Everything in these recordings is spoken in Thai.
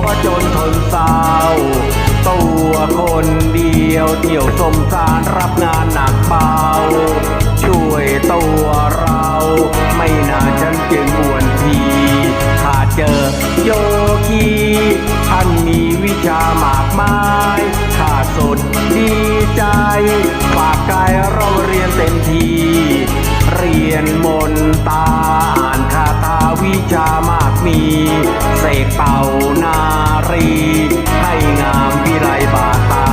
พก็จนทนเศร้าตัวคนเดียวเดี่ยวสมสารรับงานหนักเบาช่วยตัวเรา ไม่น่าฉันจึงควรทีหาเจอโยคีท่านมีวิชามากมายข้าสดดีใจฝากกายเราเรียนเต็มที เรียนมนตา เสกเป่านารี ให้งามวิไลบาตา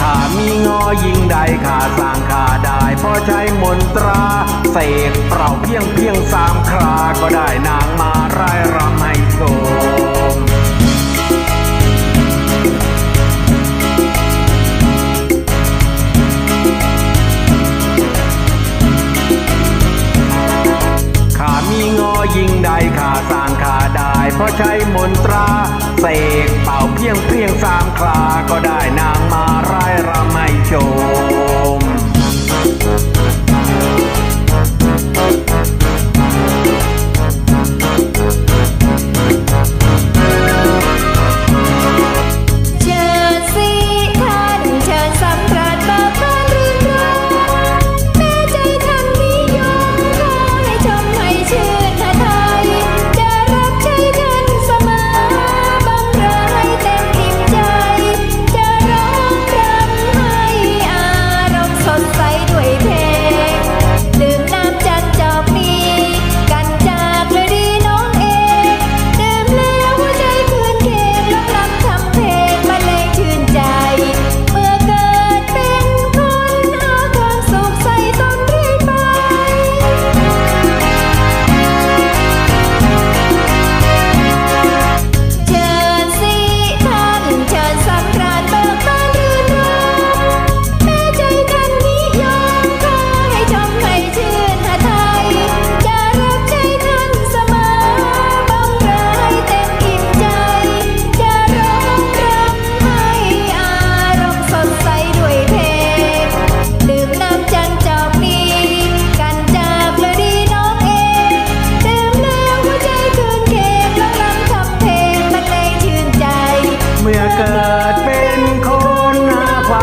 ข้ามีงอยิงใดข้าสร้างข้าได้เพราะใช้มนตราเสกเป่าเพียงเพียงสามครา ก็ได้นางมาร่ายรำให้ชม เพราะใช้มนตราเสกเป่าเพียงเพียงสามคราก็ได้นางมาร่ายรำให้ชม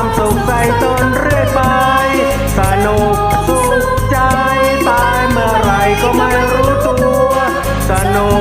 ความสุขใส่ตนเรื่อยไป สนุกสุขใจตายเมื่อไรก็ไม่รู้ตัว สนุก